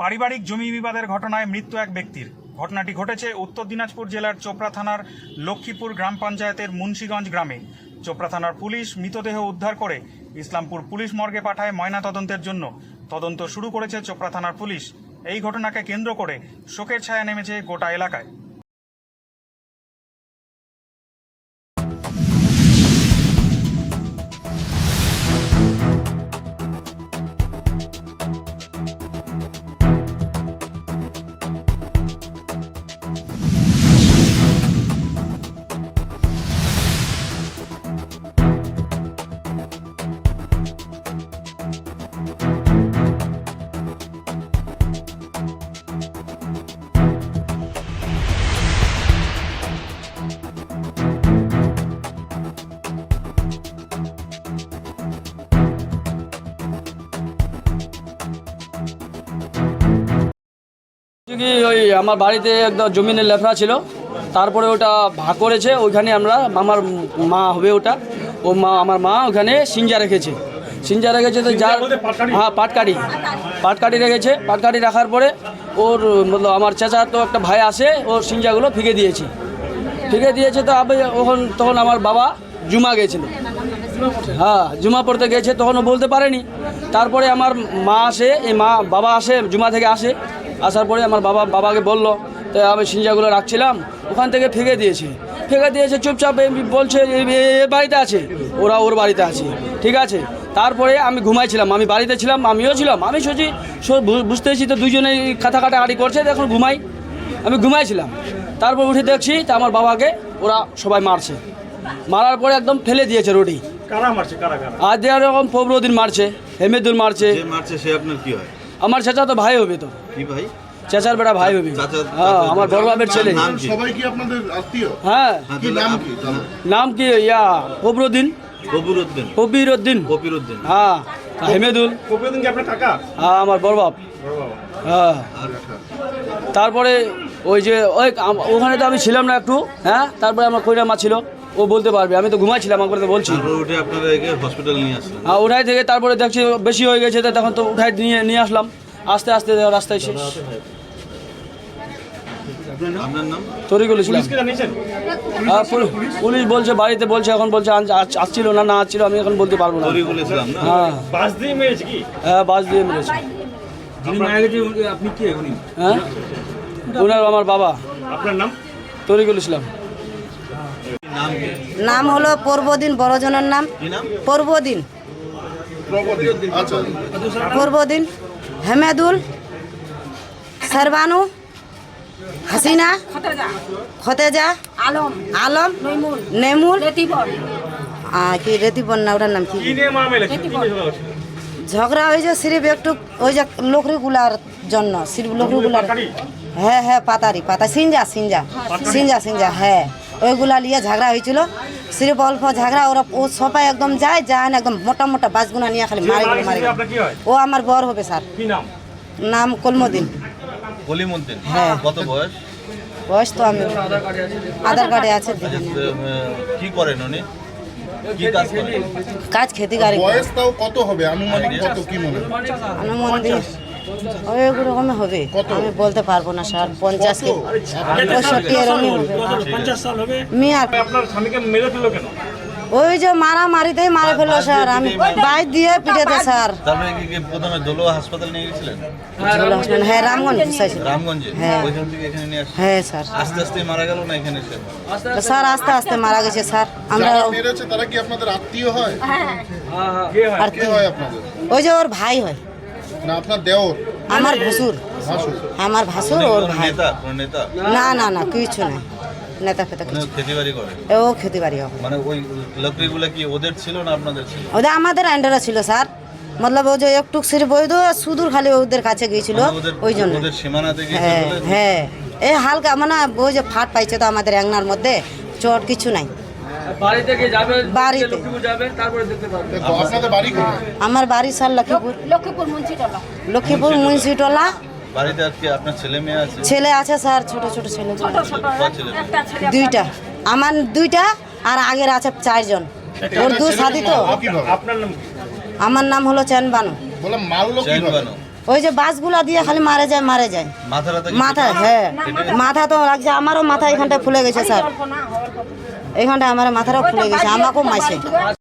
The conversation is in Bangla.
পারিবারিক জমি বিবাদের ঘটনায় মৃত্যু এক ব্যক্তির। ঘটনাটি ঘটেছে উত্তর দিনাজপুর জেলার চোপড়া থানার লক্ষ্মীপুর গ্রাম পঞ্চায়েতের মুন্সীগঞ্জ গ্রামে। চোপড়া থানার পুলিশ মৃতদেহ উদ্ধার করে ইসলামপুর পুলিশ মর্গে পাঠায় ময়না তদন্তের জন্য। তদন্ত শুরু করেছে চোপড়া থানার পুলিশ। এই ঘটনাকে কেন্দ্র করে শোকের ছায়া নেমেছে গোটা এলাকায়। কি ওই আমার বাড়িতে একদম জমিনের লেফড়া ছিল তারপরে ওটা ভাগ করেছে ওইখানে আমরা আমার মা হবে ওটা ও মা আমার মা ওখানে সিঞ্জা রেখেছে। সিঞ্জা রেখেছে তো যার হ্যাঁ পাটকাটি পাটকাটি রেখেছে পাটকাটি রাখার পরে ওর মতলব আমার চেঁচা তো একটা ভাই আসে ওর সিঞ্জাগুলো ফিকে দিয়েছে। ফিকে দিয়েছে তো আমি ওখন তখন আমার বাবা জুমা গেছিল। হ্যাঁ জুমা পড়তে গেছে তখনও বলতে পারেনি। তারপরে আমার মা আসে এই মা বাবা আসে জুমা থেকে আসে। আসার পরে আমার বাবা বাবাকে বলল তো আমি সিঞ্জাগুলো রাখছিলাম ওখান থেকে ফেঁকে দিয়েছে। ফেঁকে দিয়েছে চুপচাপ বলছে এ- বাড়িতে আছে। ওরা ওর বাড়িতে আছে ঠিক আছে? তারপরে আমি ঘুমাইছিলাম আমি বাড়িতে ছিলাম আমিও ছিলাম আমি সোচি বুঝতেছি তো দুজনেই কাটা কাটাকাটি করছে এখন ঘুমাই। আমি ঘুমাইছিলাম তারপর উঠে দেখছি তা আমার বাবাকে ওরা সবাই মারছে। মারার পরে একদম ফেলে দিয়েছে রোডি কারা মারছে? কারা কারা? আর দেওয়ার এরকম পবরদিন মারছে হেমেদুল মারছে। মারছে সে আপনার কি হয়? আমার চাচা তো ভাই হবে তো। কি ভাই? চেঁচার বেটা ভাই হবে। হ্যাঁ আমার বড় বাপের ছেলে। নাম কি? সবাই কি আপনাদের আত্মীয়? হ্যাঁ। হ্যাঁ, কি নাম কি নাম কি ইয়া ফবরুদ্দিন কবির উদ্দিন কবির উদ্দিন কবির উদ্দিন হ্যাঁ হেমেদুল কবিরদিন কি আপনার কাকা? হ্যাঁ আমার বড় বাপ। হ্যাঁ। তারপরে ওই যে ওই ওখানে তো আমি ছিলাম না একটু হ্যাঁ তারপরে আমার কইরা মা ছিল। ও বলতে পারবে। আমি তো ঘুমাইছিলাম আমাকে তো বলছি। তারপর উঠে আপনারা হসপিটাল নিয়ে আসলেন আর উঠাই থেকে তারপরে দেখছি বেশি হয়ে গেছে তো তখন তো উঠাই নিয়ে নিয়ে আসলাম। আস্তে আস্তে রাস্তায় শেষ। আপনার নাম? হ্যাঁ, পুলিশ বলছে বাড়িতে বলছে এখন বলছে আসছিল না না আসছিল আমি এখন বলতে পারব না। তরি বলেছিলাম না? হ্যাঁ। বাস দিয়ে মেরেছে হ্যাঁ বাস দিয়ে মেরেছে। আপনি কে? হ্যাঁ? ওনার আমার বাবা। আপনার নাম? তরিকুল ইসলাম। নাম হলো পূর্বদিন বড়জনের নাম। কি নাম? পূর্বদিন। আচ্ছা। পূর্বদিন হেমেদুল শেরবানু হাসিনা খতেজা। আলম। আলম নেমুল। কি রেতিপন না ওটার নাম কি? ঝগড়া হয়েছে সিরিফ একটু ওই যে লকড়িগুলার জন্য সিরিফ লকড়িগুলার পাতারি? হ্যাঁ হ্যাঁ পাতারি পাতা সিঞ্জা সিঞ্জা সিঞ্জা সিঞ্জা হ্যাঁ। ওইগুলা নিয়ে ঝগড়া হয়েছিল। সিরিফ অল্প ঝগড়া ওরা ও সবাই একদম যায় যায় না একদম মোটা মোটা বাসগুনা নিয়ে খালি মারে মারে। ও আমার বর হবে স্যার। নাম? নাম কলমদিন কলিম হ্যাঁ। কত বয়স? বয়স তো আমি আধার কার্ডে আছে। আচ্ছা, তো, আহ, কি করেন উনি? কাজ করেন? কাজ খেতে গাড়ি বয়স তাও কত হবে? আনুমানিক কত কি মনে হয়? ওই রকম হবে? আমি বলতে পারব না স্যার পঞ্চাশ কে পঁয়ষট্টি এরকমই হবে। মিয়া আপনার স্বামীকে মেরে ফেলল কেন? ওই যে মারা মারিতেই মারা ফেলল স্যার। আমি বাইক দিয়ে পিটেতে স্যার। তারপরে কি কি প্রথমে দোলোয়া হাসপাতাল নিয়ে গেছিলেন? হ্যাঁ রামগঞ্জ হ্যাঁ। ওইখান থেকে এখানে নিয়ে হ্যাঁ স্যার। আস্তে আস্তে মারা গেল না এখানে এসে? স্যার আস্তে আস্তে মারা গেছে স্যার। আমরা মেরেছে তারা কি আপনাদের আত্মীয় হয়? আর কে হয় আপনাদের? ওই যে ওর ভাই হয়। না আপনার দেওর। আমার ভাসুর। ভাসুর। আমার ভাসুর ওর ভাই। নেতা কোনো নেতা? না না না কিছু নাই। নেতা ফেতা উনি কিছু খেতে বাড়ি করে? ও খেতে পারি হবে মানে ওই লকড়িগুলো কি ওদের ছিল না আপনাদের ছিল? ওদের আমাদের আন্ডারে ছিল স্যার। মতলব ও যে একটু সির বৈধ সুদূর খালি ওদের কাছে গিয়েছিল মানে ওই জন্য। ওদের সীমানাতে গিয়েছে হ্যাঁ হ্যাঁ। এই হালকা মানে ওই যে ফাট পাইছে তো আমাদের অ্যাংনার মধ্যে চট কিছু নাই। বাড়ি থেকে যাবেন বাড়িতে। লক্ষ্মীপুর যাবেন তারপরে দেখতে পারবেন আপনাদের বাড়ি কোথায়? আমার বাড়ি স্যার লক্ষ্মীপুর। লক্ষ্মীপুর মুন্সিটলা। লক্ষ্মীপুর মুন্সিটোলা। বাড়িতে আজকে আপনার ছেলে মেয়ে আছে? ছেলে আছে স্যার ছোট ছোট ছেলে। দুইটা। আমার দুইটা আর আগের আছে চারজন। ওর দু সাদি তো। আপনার নাম আমার নাম হলো চেন বানু বললাম মারলো ওই যে বাসগুলা দিয়ে খালি মারে যায় মারে যায়। মাথাটা মাথা হ্যাঁ। মাথা তো লাগছে আমারও মাথা এখানটায় ফুলে গেছে স্যার। এখানটায় আমার মাথাটা ফুলে গেছে আমাকেও মাইছে